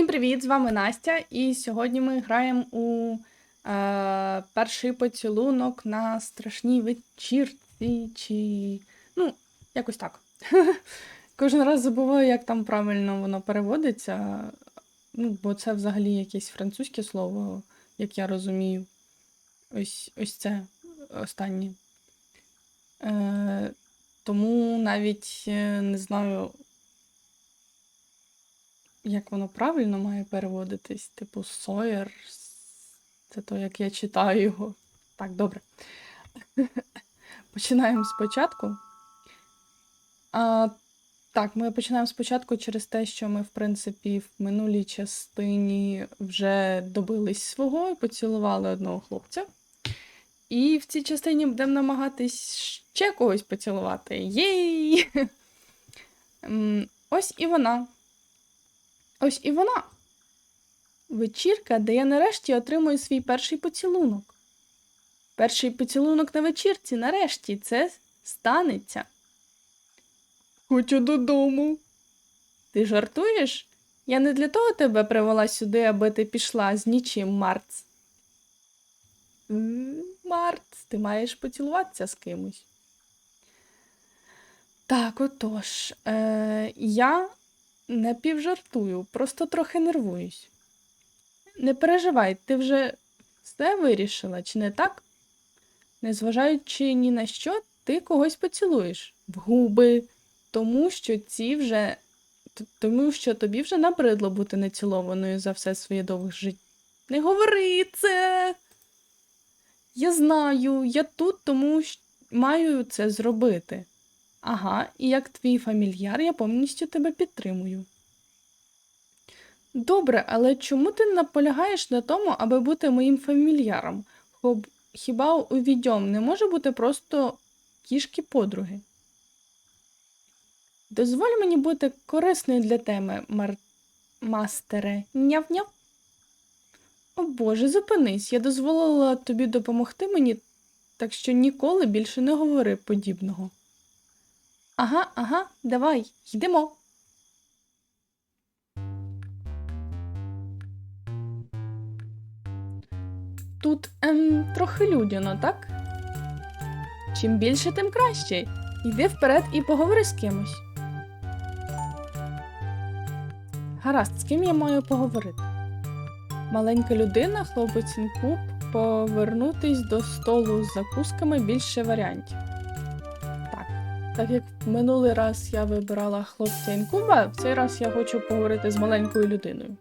Всім привіт! З вами Настя, і сьогодні ми граємо у е, перший поцілунок на страшній вечірці, чи. Ну, якось так. Кожен раз забуваю, як там правильно воно переводиться. Ну, бо це взагалі якесь французьке слово, як я розумію. Ось, ось це останнє. Е, тому навіть е, не знаю, як воно правильно має переводитись, типу Сойер. Це то, як я читаю його. Так, добре. Починаємо спочатку. А, так, ми починаємо спочатку через те, що ми, в принципі, в минулій частині вже добились свого і поцілували одного хлопця. І в цій частині будемо намагатись ще когось поцілувати. Єй! Ось і вона. Ось і вона. Вечірка, де я нарешті отримую свій перший поцілунок. Перший поцілунок на вечірці, нарешті, це станеться. Хочу додому. Ти жартуєш? Я не для того тебе привела сюди, аби ти пішла з нічим, Марц. Марц, ти маєш поцілуватися з кимось. Так, отож, е, я не півжартую, просто трохи нервуюсь. Не переживай, ти вже все вирішила, чи не так? Незважаючи ні на що, ти когось поцілуєш в губи, тому що ці вже. Тому що тобі вже набридло бути нецілованою за все своє довге життя. Не говори це. Я знаю, я тут, тому що маю це зробити. Ага, і як твій фамільяр, я повністю тебе підтримую. Добре, але чому ти наполягаєш на тому, аби бути моїм фамільяром? Хіба у відьом не може бути просто кішки подруги? Дозволь мені бути корисною для теми, мар... мастере. Няв-няв. О Боже, зупинись, я дозволила тобі допомогти мені, так що ніколи більше не говори подібного. Ага, ага, давай, йдемо. Тут ем, трохи людяно, так? Чим більше, тим краще. Йди вперед і поговори з кимось. Гаразд, з ким я маю поговорити? Маленька людина, хлопець інкуб, повернутись до столу з закусками більше варіантів. Так, як минулий раз я вибирала хлопця інкуба, в цей раз я хочу поговорити з маленькою людиною.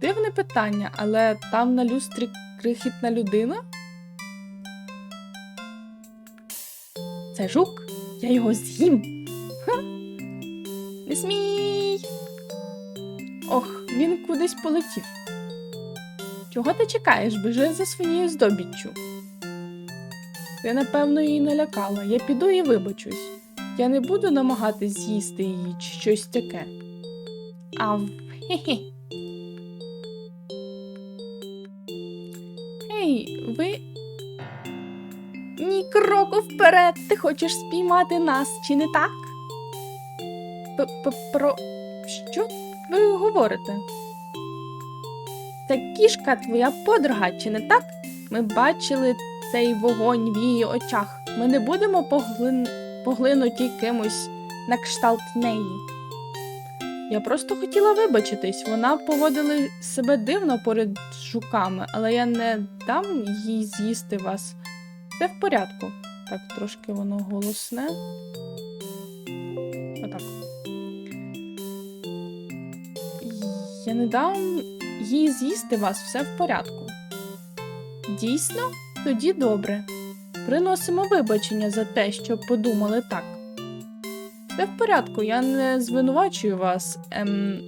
Дивне питання, але там на люстрі крихітна людина? Це жук? Я його з'їм. Ха. Не смій. Ох, він кудись полетів. Чого ти чекаєш? Біжи за своєю здобіччю. Ти, напевно, її налякала. Я піду і вибачусь. Я не буду намагатись з'їсти її чи щось таке. Ав, хе-хе. Ей, ви. Ні кроку вперед. Ти хочеш спіймати нас, чи не так? П- п- Про що ви говорите? Це кішка твоя подруга, чи не так? Ми бачили цей вогонь в її очах. Ми не будемо поглин... поглинуті кимось на кшталт неї. Я просто хотіла вибачитись. Вона поводила себе дивно поряд з жуками, але я не дам їй з'їсти вас. Все в порядку. Так, трошки воно голосне. Отак. Я не дам їй з'їсти вас, все в порядку. Дійсно? Тоді добре. Приносимо вибачення за те, що подумали так. Все в порядку, я не звинувачую вас. Ем...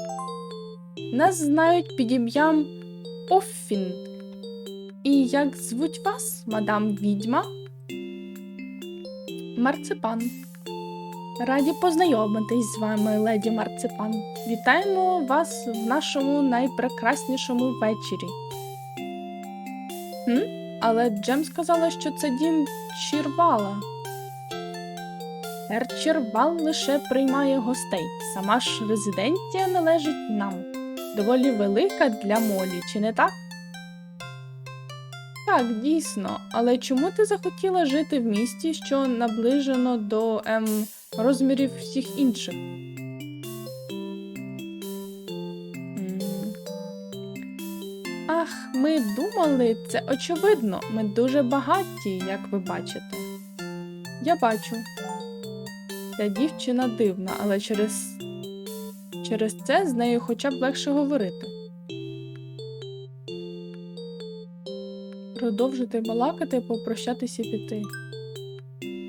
Нас знають під ім'ям Поффін. І як звуть вас, мадам відьма? Марципан. Раді познайомитись з вами, леді Марципан. Вітаємо вас в нашому найпрекраснішому вечорі. Хм? Але Джем сказала, що це дім Чірвала. Ер Чірвал лише приймає гостей. Сама ж резиденція належить нам. доволі велика для молі, чи не так? Так, дійсно, але чому ти захотіла жити в місті, що наближено до ем, розмірів всіх інших? Ми думали, це очевидно. Ми дуже багаті, як ви бачите. Я бачу. Ця дівчина дивна, але через, через це з нею хоча б легше говорити. Продовжити балакати, попрощатися піти.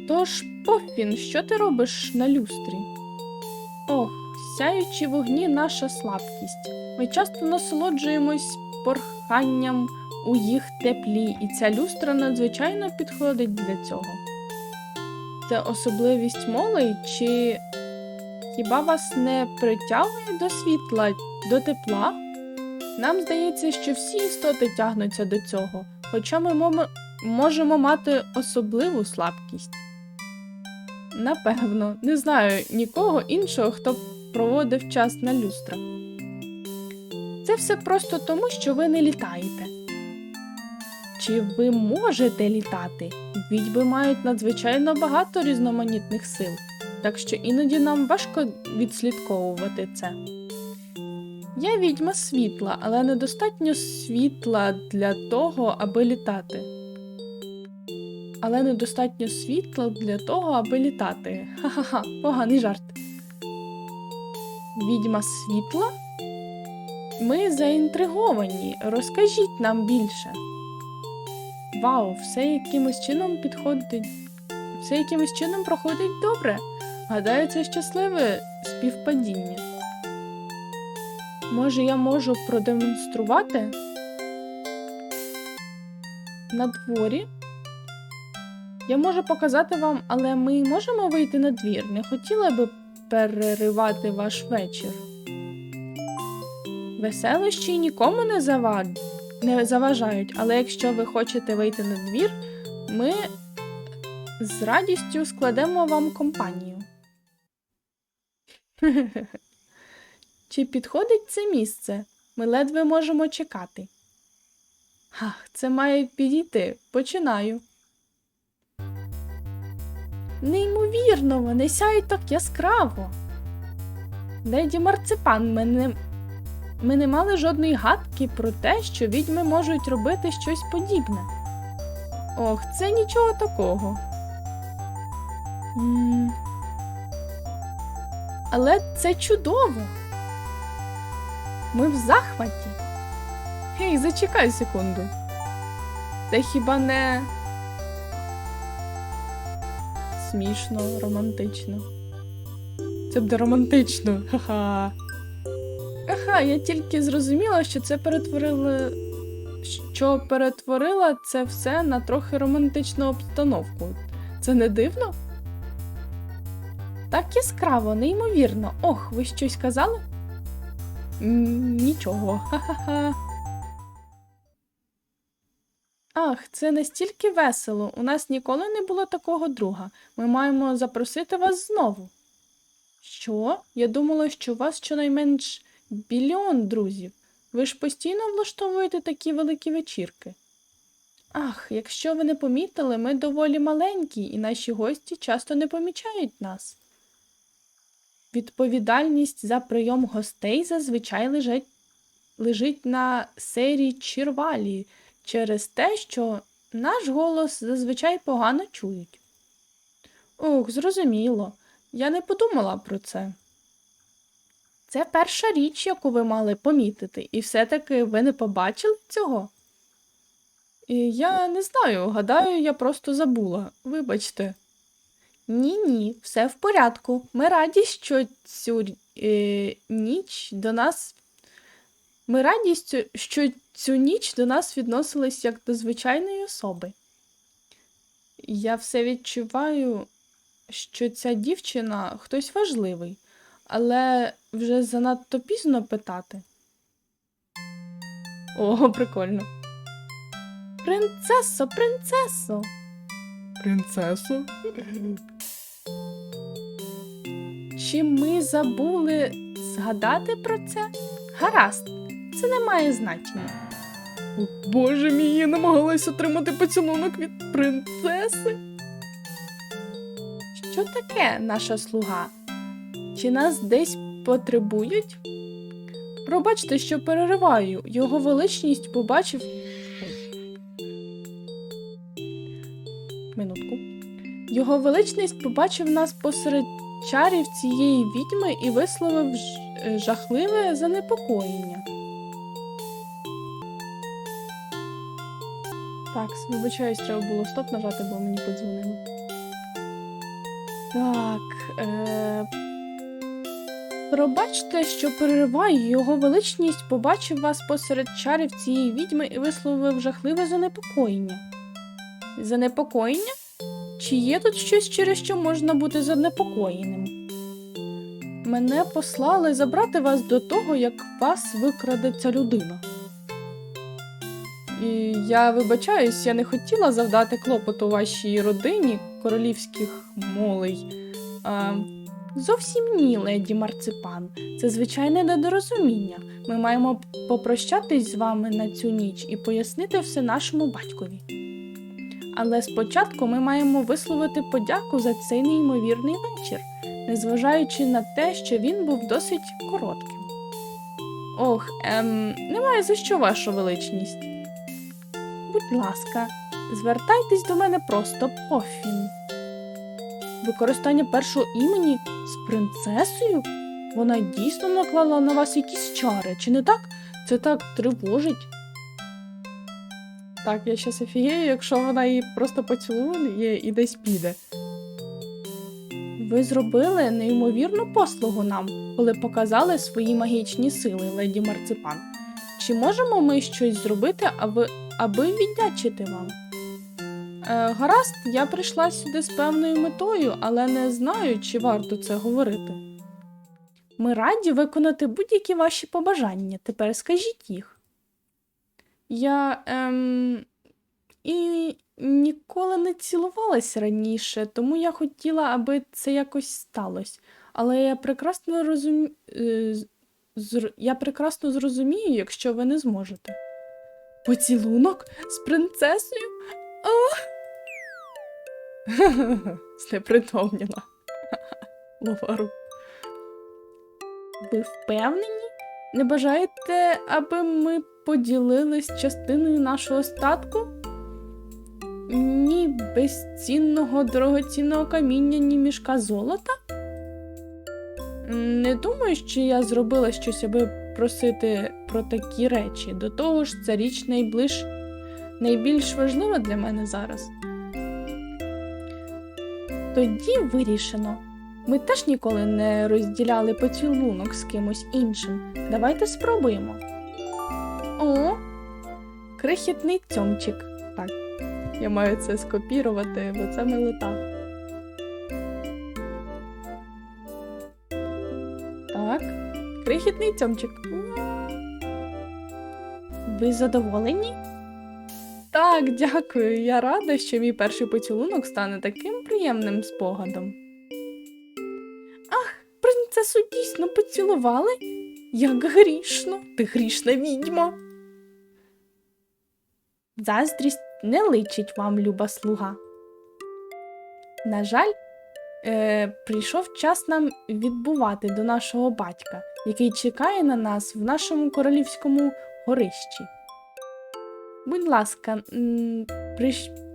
Тож, Пофін, що ти робиш на люстрі? Ох, сяючі вогні наша слабкість. Ми часто насолоджуємось порханням у їх теплі, і ця люстра надзвичайно підходить для цього. Це особливість молей, чи хіба вас не притягує до світла, до тепла? Нам здається, що всі істоти тягнуться до цього, хоча ми можемо мати особливу слабкість. Напевно, не знаю нікого іншого, хто проводив час на люстрах. Це все просто тому, що ви не літаєте. Чи ви можете літати? Відьби мають надзвичайно багато різноманітних сил, так що іноді нам важко відслідковувати це. Я відьма світла, але недостатньо світла для того, аби літати. Але недостатньо світла для того, аби літати. Ха-ха-ха, поганий жарт. Відьма світла? Ми заінтриговані. Розкажіть нам більше. Вау, все якимось чином підходить. Все якимось чином проходить добре. Гадаю, це щасливе співпадіння. Може, я можу продемонструвати? На дворі? Я можу показати вам, але ми можемо вийти на двір. Не хотіла би переривати ваш вечір. Веселощі нікому не, зава... не заважають, але якщо ви хочете вийти на двір, ми з радістю складемо вам компанію. Чи підходить це місце? Ми ледве можемо чекати. Ах, це має підійти. Починаю. Неймовірно, вони сяють так яскраво. Леді Марципан, ми не, ми не мали жодної гадки про те, що відьми можуть робити щось подібне. Ох, це нічого такого. м Але це чудово. Ми в захваті. Гей, зачекай секунду. Це хіба не смішно, романтично. Це буде романтично. Ха-ха. Ага, я тільки зрозуміла, що це перетворило. Що перетворила це все на трохи романтичну обстановку. Це не дивно? Так яскраво, неймовірно. Ох, ви щось казали? Нічого. Ха-ха-ха. Ах, це настільки весело. У нас ніколи не було такого друга. Ми маємо запросити вас знову. Що? Я думала, що у вас щонайменш біліон друзів. Ви ж постійно влаштовуєте такі великі вечірки. Ах, якщо ви не помітили, ми доволі маленькі, і наші гості часто не помічають нас. Відповідальність за прийом гостей зазвичай лежить, лежить на серії Чірвалі через те, що наш голос зазвичай погано чують. Ох, зрозуміло, я не подумала про це. Це перша річ, яку ви мали помітити, і все-таки ви не побачили цього? І я не знаю, гадаю, я просто забула. Вибачте. Ні, ні, все в порядку. Ми раді, що цю е, ніч до нас. Ми раді, що- цю ніч до нас відносились як до звичайної особи. Я все відчуваю, що ця дівчина хтось важливий, але вже занадто пізно питати. О, прикольно. Принцесо, принцесо. Принцесо? Чи ми забули згадати про це? Гаразд, це не має значення. О, Боже мій, я намагалась отримати поцілунок від принцеси. Що таке наша слуга? Чи нас десь потребують? Пробачте, що перериваю. Його величність побачив. Минутку. Його величність побачив нас посеред чарів цієї відьми і висловив е, жахливе занепокоєння. Так, вибачаюсь, треба було стоп нажати, бо мені подзвонили. Так. Е... Пробачте, що перериваю, його величність побачив вас посеред чарів цієї відьми і висловив жахливе занепокоєння. Занепокоєння? Чи є тут щось, через що можна бути занепокоєним? Мене послали забрати вас до того, як вас викраде ця людина. І я вибачаюсь, я не хотіла завдати клопоту вашій родині королівських молей. А, зовсім ні, леді Марципан. Це звичайне недорозуміння. Ми маємо попрощатись з вами на цю ніч і пояснити все нашому батькові. Але спочатку ми маємо висловити подяку за цей неймовірний вечір, незважаючи на те, що він був досить коротким. Ох, ем, немає за що, ваша величність. Будь ласка, звертайтесь до мене просто Пофін. Використання першого імені з принцесою? Вона дійсно наклала на вас якісь чари, чи не так? Це так тривожить. Так, я щас офігею, якщо вона її просто поцілує і десь піде. Ви зробили неймовірну послугу нам, коли показали свої магічні сили, леді Марципан. Чи можемо ми щось зробити, аби, аби віддячити вам? Е, гаразд, я прийшла сюди з певною метою, але не знаю, чи варто це говорити. Ми раді виконати будь-які ваші побажання. Тепер скажіть їх. Я ем, і ніколи не цілувалась раніше, тому я хотіла, аби це якось сталося. Але я прекрасно розумію. Я прекрасно зрозумію, якщо ви не зможете. Поцілунок з принцесою? Знепритомніла. Ловару. Ви впевнені? Не бажаєте, аби ми поділились частиною нашого статку? Ні безцінного дорогоцінного каміння, ні мішка золота? Не думаю, що я зробила щось, аби просити про такі речі. До того ж, ця річ найближ... найбільш важлива для мене зараз. Тоді вирішено. Ми теж ніколи не розділяли поцілунок з кимось іншим. Давайте спробуємо. О, крихітний цьомчик. Так, я маю це скопірувати, бо це милота. Так, крихітний цьомчик. Ви задоволені? Так, дякую. Я рада, що мій перший поцілунок стане таким приємним спогадом. Ах, принцесу дійсно поцілували? Як грішно, ти грішна відьма. Заздрість не личить вам, люба слуга. На жаль, е, прийшов час нам відбувати до нашого батька, який чекає на нас в нашому королівському горищі. Будь ласка,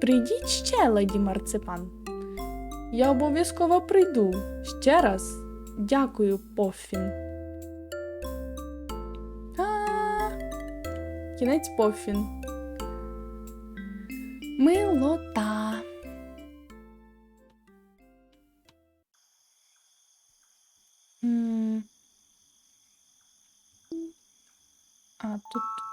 прийдіть ще, леді Марципан. Я обов'язково прийду. Ще раз дякую, Пофін. Кінець Пофін. Милота. А тут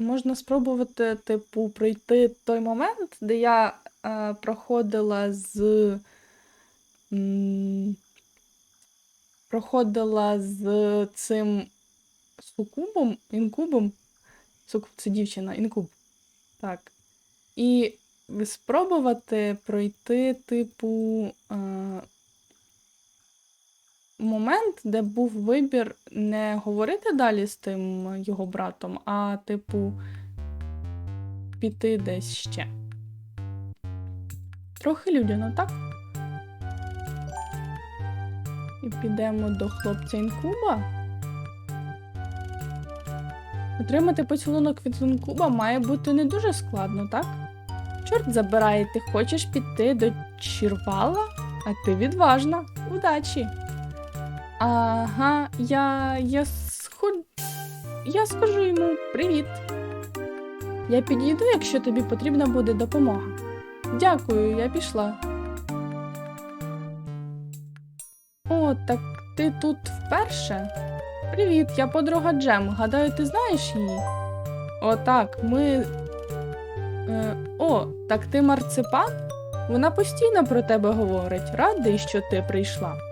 можна спробувати, типу, пройти той момент, де я е, проходила з. Проходила з цим сукубом, інкубом. Сукуб це дівчина, інкуб. Так. І спробувати пройти, типу. Е, момент, де був вибір не говорити далі з тим його братом, а, типу, піти десь ще. Трохи людяно, так? І підемо до хлопця інкуба. Отримати поцілунок від інкуба має бути не дуже складно, так? Чорт забирає, ти хочеш піти до Чірвала, а ти відважна. Удачі. Ага, я. я сход... Я скажу йому привіт. Я підійду, якщо тобі потрібна буде допомога. Дякую, я пішла. О, так ти тут вперше? Привіт, я подруга Джем. Гадаю, ти знаєш її? О, так, ми. Е, о, так ти марципан? Вона постійно про тебе говорить. Радий, що ти прийшла.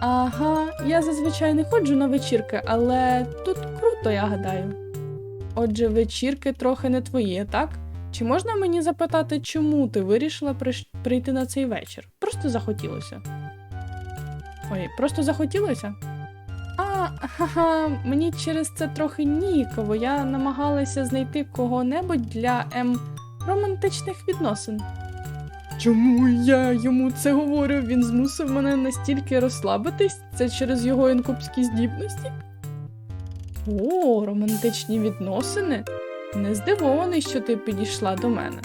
Ага, я зазвичай не ходжу на вечірки, але тут круто, я гадаю. Отже, вечірки трохи не твоє, так? Чи можна мені запитати, чому ти вирішила прийти на цей вечір? Просто захотілося. Ой, просто захотілося? А, ха-ха, мені через це трохи ніяково. Я намагалася знайти кого-небудь для ем, романтичних відносин. Чому я йому це говорю? Він змусив мене настільки розслабитись? Це через його інкубські здібності? О, романтичні відносини? Не здивований, що ти підійшла до мене.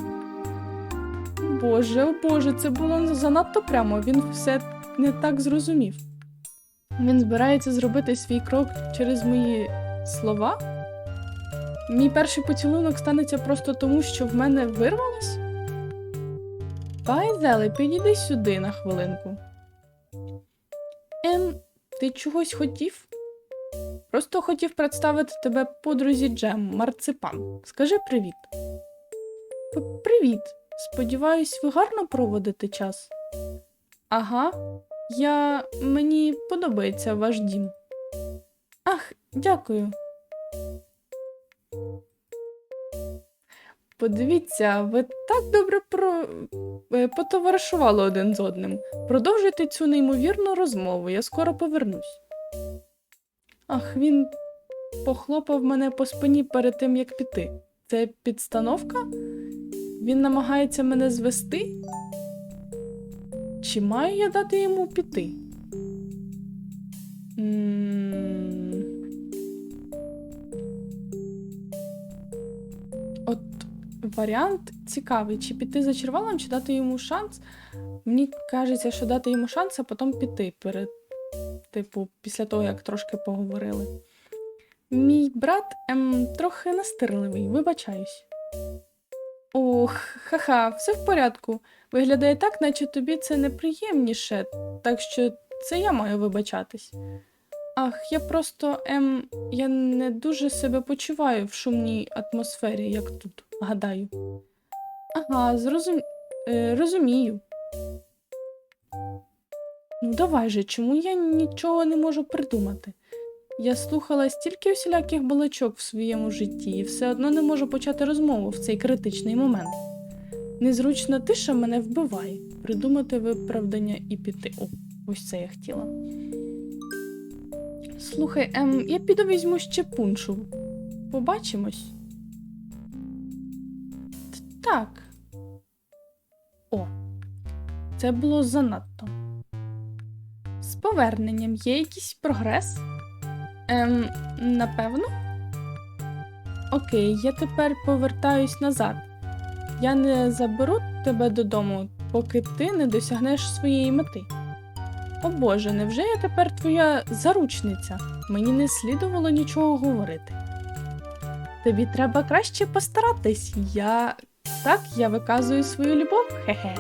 Боже, о Боже, це було занадто прямо, він все не так зрозумів. Він збирається зробити свій крок через мої слова? Мій перший поцілунок станеться просто тому, що в мене вирвалось? Пайзеле, підійди сюди на хвилинку. Ем, ти чогось хотів? Просто хотів представити тебе подрузі Джем, марципан. Скажи привіт. Привіт. Сподіваюсь, ви гарно проводите час. Ага, я. мені подобається ваш дім. Ах, дякую. Подивіться, ви так добре про... е, потоваришували один з одним. Продовжуйте цю неймовірну розмову, я скоро повернусь. Ах, він похлопав мене по спині перед тим, як піти. Це підстановка? Він намагається мене звести? Чи маю я дати йому піти? М. От варіант цікавий, чи піти за червалом, чи дати йому шанс. Мені кажеться, що дати йому шанс, а потім піти перед, типу, після того, як трошки поговорили. Мій брат ем, трохи настирливий, вибачаюсь. Ох, ха-ха, все в порядку. Виглядає так, наче тобі це неприємніше, так що це я маю вибачатись. Ах, я просто ем, я не дуже себе почуваю в шумній атмосфері, як тут, гадаю. Ага, зрозум... е, розумію. Ну, давай же, чому я нічого не можу придумати? Я слухала стільки всіляких балачок в своєму житті і все одно не можу почати розмову в цей критичний момент. Незручна тиша мене вбиває. Придумати виправдання і піти. О, ось це я хотіла. Слухай, ем, я піду візьму ще пуншу. Побачимось. Так. О, це було занадто. З поверненням є якийсь прогрес? Ем, напевно. Окей, я тепер повертаюсь назад. Я не заберу тебе додому, поки ти не досягнеш своєї мети. О Боже, невже я тепер твоя заручниця? Мені не слідувало нічого говорити. Тобі треба краще постаратись. Я. Так, я виказую свою любов, хе-хе.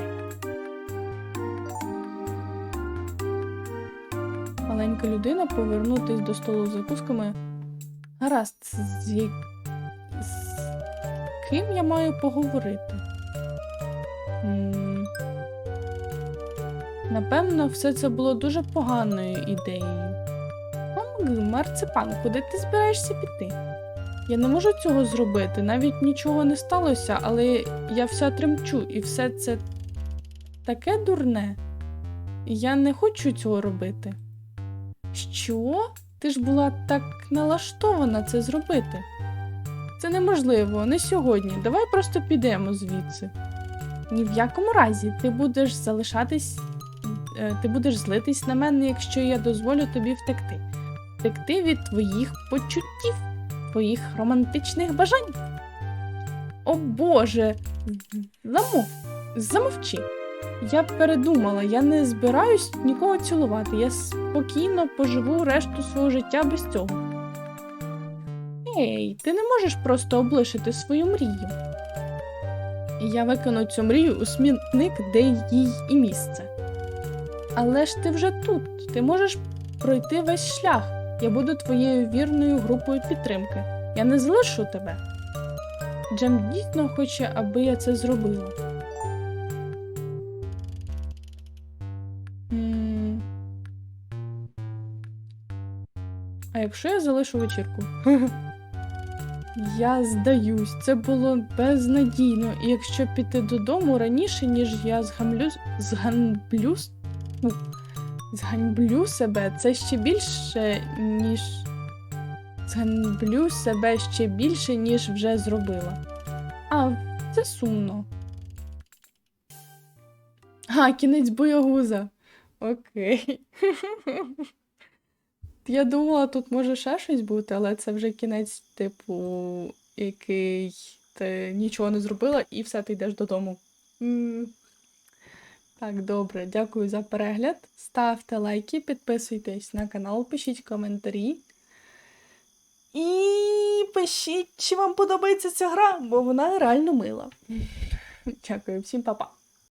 Маленька людина повернутись до столу з закусками. Гаразд, з, з ким я маю поговорити? Напевно, все це було дуже поганою ідеєю. Марципан, куди ти збираєшся піти? Я не можу цього зробити, навіть нічого не сталося, але я вся тремчу, і все це таке дурне. Я не хочу цього робити. Що? Ти ж була так налаштована це зробити. Це неможливо, не сьогодні. Давай просто підемо звідси. Ні в якому разі ти будеш залишатись, е, ти будеш злитись на мене, якщо я дозволю тобі втекти. Втекти від твоїх почуттів, твоїх романтичних бажань. О Боже, замов, замовчи. Я передумала, я не збираюсь нікого цілувати. Я спокійно поживу решту свого життя без цього. Ей, ти не можеш просто облишити свою мрію. Я викину цю мрію у смітник, де їй і місце. Але ж ти вже тут, ти можеш пройти весь шлях. Я буду твоєю вірною групою підтримки. Я не залишу тебе. Джем дійсно хоче, аби я це зробила. А якщо я залишу вечірку? Я здаюсь, це було безнадійно, і якщо піти додому раніше, ніж я згамлю, зганблю, с- ну, зганьблю себе, це ще більше, ніж. Зганьблю себе ще більше, ніж вже зробила. А, це сумно. А, кінець боягуза. Окей. Я думала, тут може ще щось бути, але це вже кінець, типу, який ти нічого не зробила і все, ти йдеш додому. Так, добре, дякую за перегляд. Ставте лайки, підписуйтесь на канал, пишіть коментарі. І пишіть, чи вам подобається ця гра, бо вона реально мила. Дякую, всім па-па.